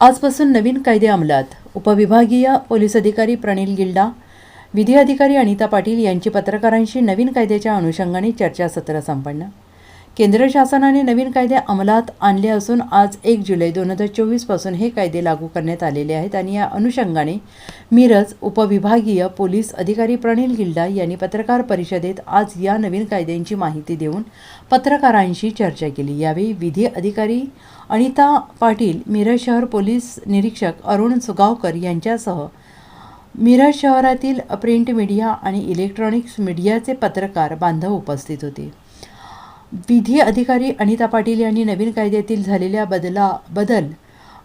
आजपासून नवीन कायदे अंमलात. उपविभागीय पोलीस अधिकारी प्रणील गिल्डा विधी अधिकारी अनिता पाटील यांची पत्रकारांशी नवीन कायद्याच्या अनुषंगाने चर्चासत्र संपन्न केंद्र शासनाने नवीन कायदे अंमलात आणले असून आज एक जुलै दोन हजार चोवीसपासून हे कायदे लागू करण्यात आलेले आहेत आणि या अनुषंगाने मिरज उपविभागीय पोलीस अधिकारी प्रणील गिल्डा यांनी पत्रकार परिषदेत आज या नवीन कायद्यांची माहिती देऊन पत्रकारांशी चर्चा केली. यावेळी विधी अधिकारी अनिता पाटील मिरज शहर पोलीस निरीक्षक अरुण सुगावकर यांच्यासह मिरज शहरातील प्रिंट मीडिया आणि इलेक्ट्रॉनिक्स मीडियाचे पत्रकार बांधव उपस्थित होते. विधी अधिकारी अनिता पाटील यांनी नवीन कायद्यातील झालेल्या बदला बदल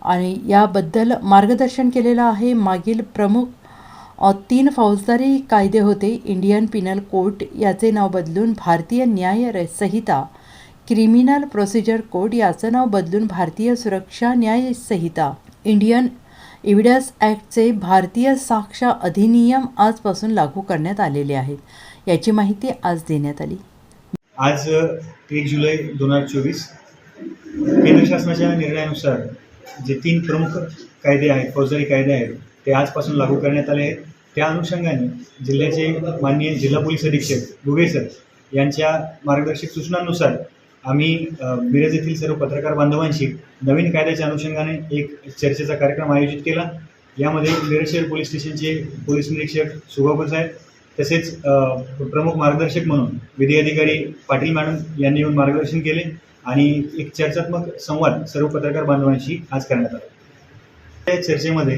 आणि याबद्दल मार्गदर्शन केलेलं आहे. मागील प्रमुख तीन फौजदारी कायदे होते. इंडियन पिनल कोर्ट याचे नाव बदलून भारतीय न्याय र- संहिता क्रिमिनल प्रोसिजर कोड याचं नाव बदलून भारतीय सुरक्षा न्याय संहिता. इंडियन एव्हिडन्स ॲक्टचे भारतीय साक्ष अधिनियम आजपासून लागू करण्यात आलेले आहेत. याची माहिती आज देण्यात आली. आज एक जुलै दोन हजार चोवीस केंद्र शासनाच्या निर्णयानुसार जे तीन प्रमुख कायदे आहेत फौजदारी कायदे आहेत ते आजपासून लागू करण्यात आले आहेत. त्या अनुषंगाने जिल्ह्याचे माननीय जिल्हा पोलीस अधीक्षक गुगे सर यांच्या मार्गदर्शक सूचनांनुसार आम्ही मिरज येथील सर्व पत्रकार बांधवांशी नवीन कायद्याच्या अनुषंगाने एक चर्चेचा कार्यक्रम आयोजित केला. यामध्ये मिरज शहर पोलीस स्टेशनचे पोलीस निरीक्षक सुगावकर साहेब तसेच प्रमुख मार्गदर्शक म्हणून विधी अधिकारी पाटील मॅडम यांनी येऊन मार्गदर्शन केले आणि एक चर्चात्मक संवाद सर्व पत्रकार बांधवांशी आज करण्यात आला. त्या चर्चेमध्ये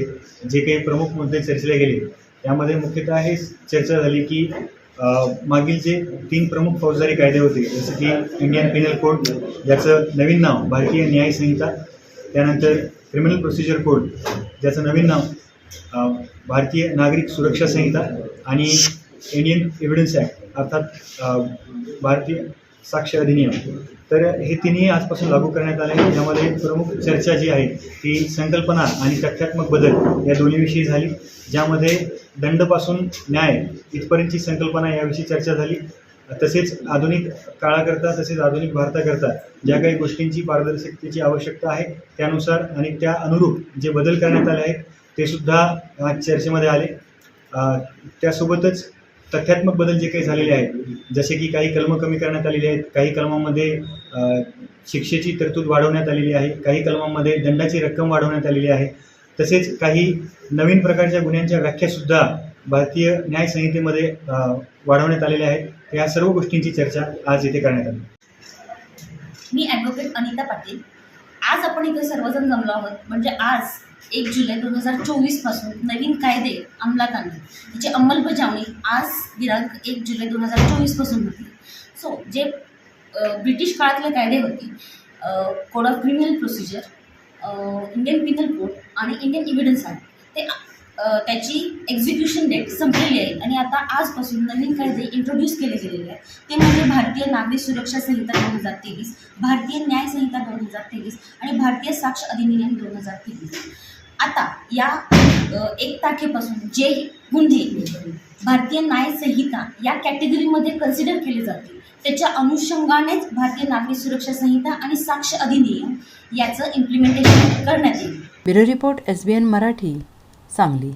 जे काही प्रमुख मुद्दे चर्चेले गेले त्यामध्ये मुख्यतः हे चर्चा झाली की मागील जे तीन प्रमुख फौजदारी कायदे होते जसं की इंडियन पिनल कोड ज्याचं नवीन नाव भारतीय न्याय संहिता त्यानंतर क्रिमिनल प्रोसिजर कोड ज्याचं नवीन नाव भारतीय नागरिक सुरक्षा संहिता आणि इंडियन एव्हिडन्स ॲक्ट अर्थात भारतीय साक्ष अधिनियम. तर हे तिन्ही आजपासून लागू करण्यात आले. आहेत. यामध्ये प्रमुख चर्चा जी आहे ती संकल्पना आणि तथ्यात्मक बदल या दोन्हीविषयी झाली. ज्यामध्ये दंडपासून न्याय इथपर्यंतची संकल्पना याविषयी चर्चा झाली. तसेच आधुनिक काळाकरता तसेच आधुनिक भारताकरता ज्या काही गोष्टींची पारदर्शकतेची आवश्यकता आहे त्यानुसार आणि त्या अनुरूप जे बदल करण्यात आले आहेत ते सुद्धा आज चर्चेमध्ये आले. त्यासोबतच तथ्यात्मक बदल जे काही झालेले आहेत जसे की काही कलमं कमी करण्यात आलेली आहेत काही कलमांमध्ये शिक्षेची तरतूद वाढवण्यात आलेली आहे काही कलमांमध्ये दंडाची रक्कम वाढवण्यात आलेली आहे. तसेच काही नवीन प्रकारच्या गुन्ह्यांच्या व्याख्यासुद्धा भारतीय न्याय संहितेमध्ये वाढवण्यात आलेल्या आहेत. या सर्व गोष्टींची चर्चा आज येथे करण्यात आली. मी ॲडव्होकेट अनिता पाटील. आज आपण इथे सर्वजण जमलो आहोत. म्हणजे आज एक जुलै दोन हजार चोवीसपासून नवीन कायदे अंमलात आणले. त्याची अंमलबजावणी आज दिनांक एक जुलै दोन हजार चोवीसपासून होती. सो जे ब्रिटिश काळातले कायदे होते code of criminal procedure Indian penal code आणि इंडियन इव्हिडन्स ॲक्ट ते त्याची एक्झिक्युशन डेट संपलेली आहे. आणि आता आजपासून नवीन कायदे इंट्रोड्यूस केले गेलेले आहेत. ते म्हणजे भारतीय नागरिक सुरक्षा संहिता दोन हजार तेवीस भारतीय न्याय संहिता दोन हजार तेवीस आणि भारतीय साक्ष अधिनियम दोन हजार तेवीस. आता या एक तारखेपासून जे गुन्हे भारतीय न्याय संहिता या कॅटेगरीमध्ये कन्सिडर केले जातील त्याच्या अनुषंगानेच भारतीय नागरिक सुरक्षा संहिता आणि साक्ष अधिनियम याचं इम्प्लिमेंटेशन करण्यात येईल. Bureau report S B N Marathi. Sangli